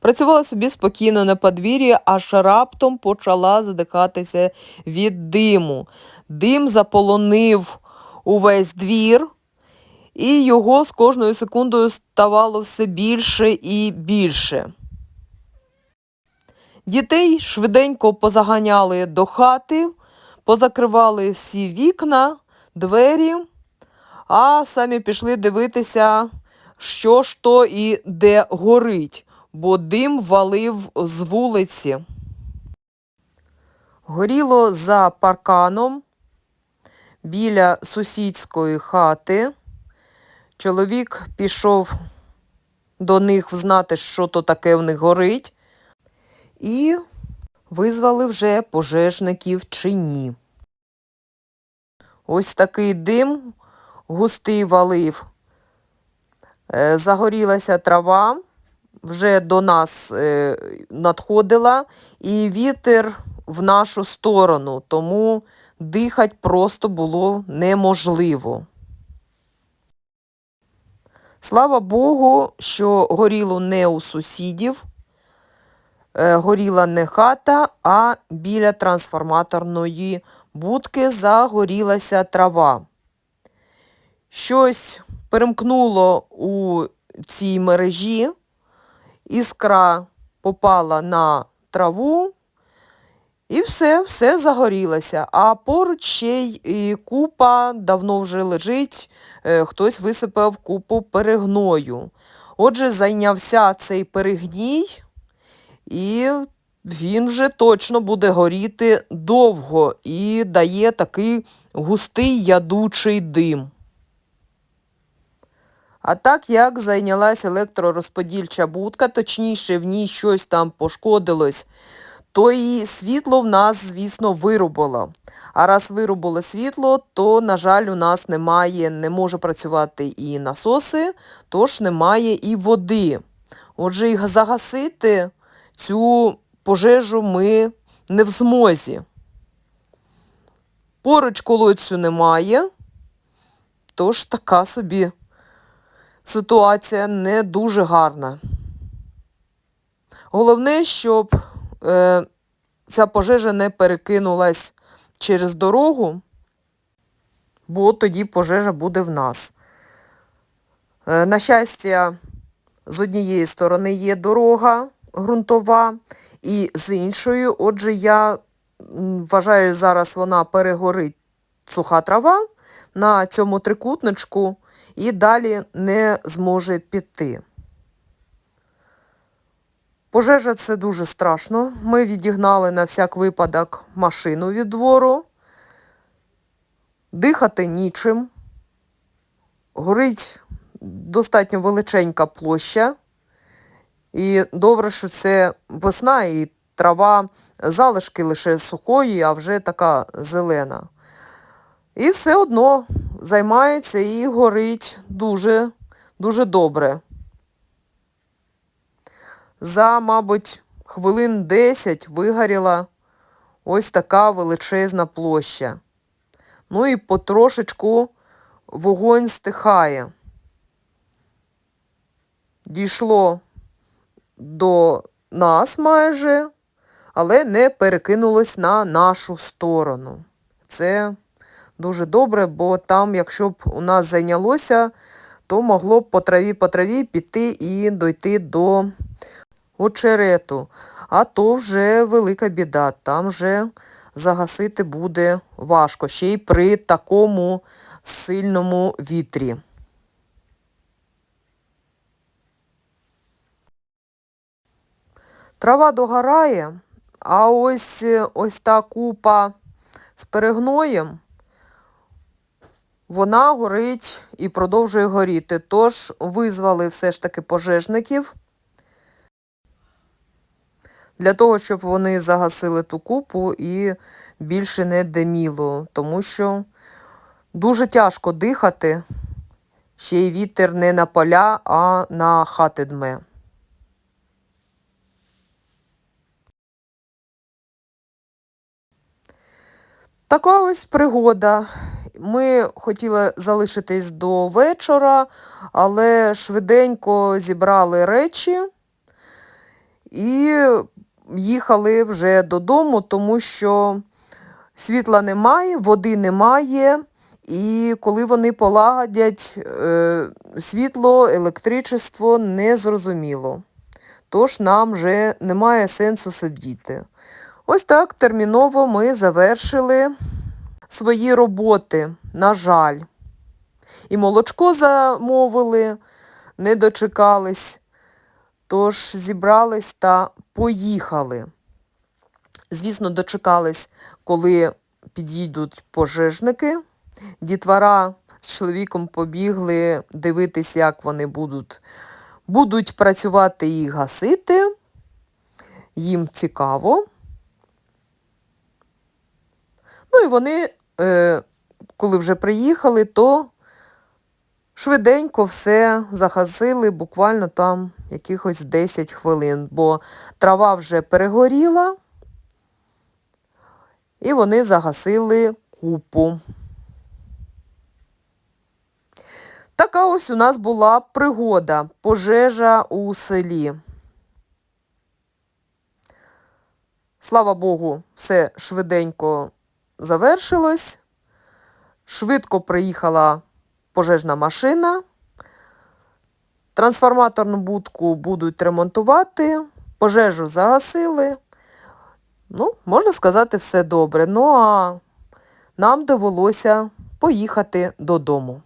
Працювала собі спокійно на подвір'ї, аж раптом почала задихатися від диму. Дим заполонив увесь двір, і його з кожною секундою ставало все більше і більше. Дітей швиденько позаганяли до хати, позакривали всі вікна, двері, а самі пішли дивитися, що ж то і де горить, бо дим валив з вулиці. Горіло за парканом біля сусідської хати. Чоловік пішов до них знати, що то таке в них горить, і визвали вже пожежників чи ні. Ось такий дим густий валив. Е, Загорілася трава, вже до нас е, надходила, і вітер в нашу сторону, тому дихати просто було неможливо. Слава Богу, що горіло не у сусідів, е, горіла не хата, а біля трансформаторної будки загорілася трава. Щось перемкнуло у цій мережі, іскра попала на траву, і все, все загорілося. А поруч ще й купа давно вже лежить, е, хтось висипав купу перегною. Отже, зайнявся цей перегній, і він вже точно буде горіти довго і дає такий густий ядучий дим. А так як зайнялася електророзподільча будка, точніше в ній щось там пошкодилось, то і світло в нас, звісно, вирубило. А раз вирубило світло, то, на жаль, у нас немає, не може працювати і насоси, тож немає і води. Отже, і загасити цю пожежу ми не в змозі. Поруч колодцю немає, тож така собі ситуація не дуже гарна. Головне, щоб е, ця пожежа не перекинулась через дорогу, бо тоді пожежа буде в нас. Е, на щастя, з однієї сторони є дорога ґрунтова, і з іншої, отже, я вважаю, зараз вона перегорить суха трава на цьому трикутничку і далі не зможе піти. Пожежа це дуже страшно. Ми відігнали на всяк випадок машину від двору. Дихати нічим. Горить достатньо величенька площа. І добре, що це весна і трава залишки лише сухої, а вже така зелена. І все одно займається і горить дуже, дуже добре. За, мабуть, хвилин 10 вигоріла ось така величезна площа. Ну і потрошечку вогонь стихає. Дійшло до нас майже, але не перекинулось на нашу сторону. Це дуже добре, бо там, якщо б у нас зайнялося, то могло б по траві по траві піти і дойти до очерету. А то вже велика біда, там вже загасити буде важко, ще й при такому сильному вітрі. Трава догорає, а ось ось та купа з перегноєм, вона горить і продовжує горіти. Тож визвали все ж таки пожежників для того, щоб вони загасили ту купу і більше не диміло, тому що дуже тяжко дихати, ще й вітер не на поля, а на хати дме. Така ось пригода. Ми хотіли залишитись до вечора, але швиденько зібрали речі і їхали вже додому, тому що світла немає, води немає. І коли вони полагодять е, світло, електричество не зрозуміло. Тож нам вже немає сенсу сидіти. Ось так терміново ми завершили свої роботи, на жаль. І молочко замовили, не дочекались. Тож зібрались та поїхали. Звісно, дочекались, коли підійдуть пожежники. Дітвора з чоловіком побігли дивитись, як вони будуть, будуть працювати і гасити. Їм цікаво. Ну і вони, е, коли вже приїхали, то швиденько все загасили, буквально там якихось 10 хвилин, бо трава вже перегоріла, і вони загасили купу. Така ось у нас була пригода, пожежа у селі. Слава Богу, все швиденько завершилось. Швидко приїхала пожежна машина. Трансформаторну будку будуть ремонтувати, пожежу загасили. Ну, можна сказати, все добре. Ну а нам довелося поїхати додому.